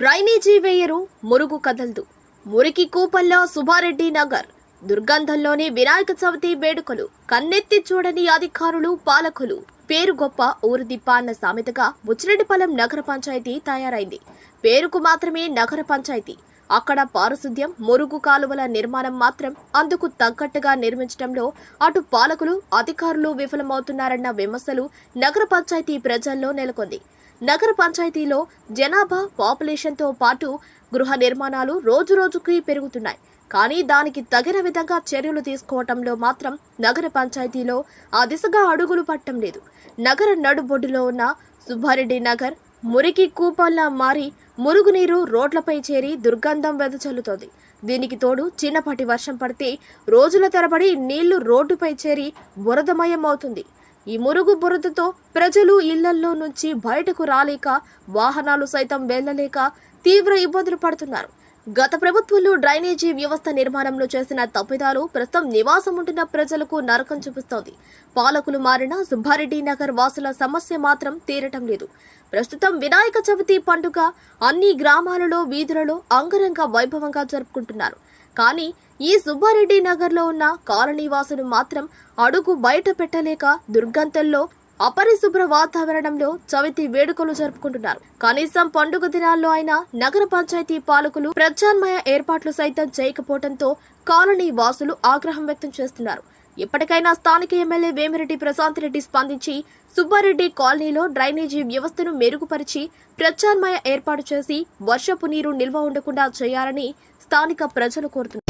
Drainage వేయరు మురుగు కదలదు. మురికి కూపల్లో సుబ్బారెడ్డి నగర్. దుర్గంధంలోని వినాయక చవితి వేడుకలు. కన్నెత్తి చూడని అధికారులు పాలకులు. పేరు గొప్ప ఊరు దిప్ప అన్న సామెతగా బుచ్చిరెడ్డిపాలెం నగర పంచాయతీ తయారైంది. పేరుకు మాత్రమే నగర పంచాయతీ. అక్కడ పారిశుద్ధ్యం మురుగు కాలువల నిర్మాణం మాత్రం అందుకు తగ్గట్టుగా నిర్మించడంలో అటు పాలకులు అధికారులు విఫలమవుతున్నారన్న విమర్శలు నగర పంచాయతీ ప్రజల్లో నెలకొంది. నగర పంచాయతీలో జనాభా పాపులేషన్తో పాటు గృహ నిర్మాణాలు రోజురోజుకి పెరుగుతున్నాయి. కానీ దానికి తగిన విధంగా చర్యలు తీసుకోవటంలో మాత్రం నగర పంచాయతీలో ఆ దిశగా అడుగులు పట్టం లేదు. నగర నడుబొడ్డులో ఉన్న సుబ్బారెడ్డి నగర్ మురికి కూపల్లా మారి మురుగునీరు రోడ్లపై చేరి దుర్గంధం వెదజల్లుతోంది దీనికి తోడు చిన్నపాటి వర్షం పడితే రోజుల తరబడి నీళ్ళు రోడ్డుపై చేరి బురదమయం అవుతుంది ఈ మురుగు బురదతో ప్రజలు ఇళ్ళల్లో నుంచి బయటకు రాలేక వాహనాలు సైతం వెళ్ళలేక తీవ్ర ఇబ్బందులు పడుతున్నారు. గత ప్రభుత్వంలో డ్రైనేజీ వ్యవస్థ నిర్మాణంలో చేసిన తప్పిదాలు ప్రస్తుతం నివాసం ఉంటున్న ప్రజలకు నరకం చూపిస్తోంది. పాలకులు మారిన సుబ్బారెడ్డి నగర్ వాసుల సమస్య మాత్రం తీరటం లేదు. ప్రస్తుతం వినాయక చవితి పండుగ అన్ని గ్రామాలలో వీధులలో అంగరంగ వైభవంగా జరుపుకుంటున్నారు. కానీ ఈ సుబ్బారెడ్డి నగర్లో ఉన్న కాలనీ వాసులు మాత్రం అడుగు బయట పెట్టలేక దుర్గంధంలో అపరిశుభ్ర వాతావరణంలో చవితి వేడుకలు జరుపుకుంటున్నారు. కనీసం పండుగ దినాల్లో అయినా నగర పంచాయతీ పాలకులు ప్రత్యామ్నాయ ఏర్పాట్లు సైతం చేయకపోవడంతో కాలనీ వాసులు ఆగ్రహం వ్యక్తం చేస్తున్నారు. ఇప్పటికైనా స్థానిక ఎమ్మెల్యే వేమిరెడ్డి ప్రశాంత్ రెడ్డి స్పందించి సుబ్బారెడ్డి కాలనీలో డ్రైనేజీ వ్యవస్థను మెరుగుపరిచి ప్రత్యామ్నాయ ఏర్పాటు చేసి వర్షపు నీరు నిల్వ ఉండకుండా చేయాలని స్థానిక ప్రజలు కోరుతున్నారు.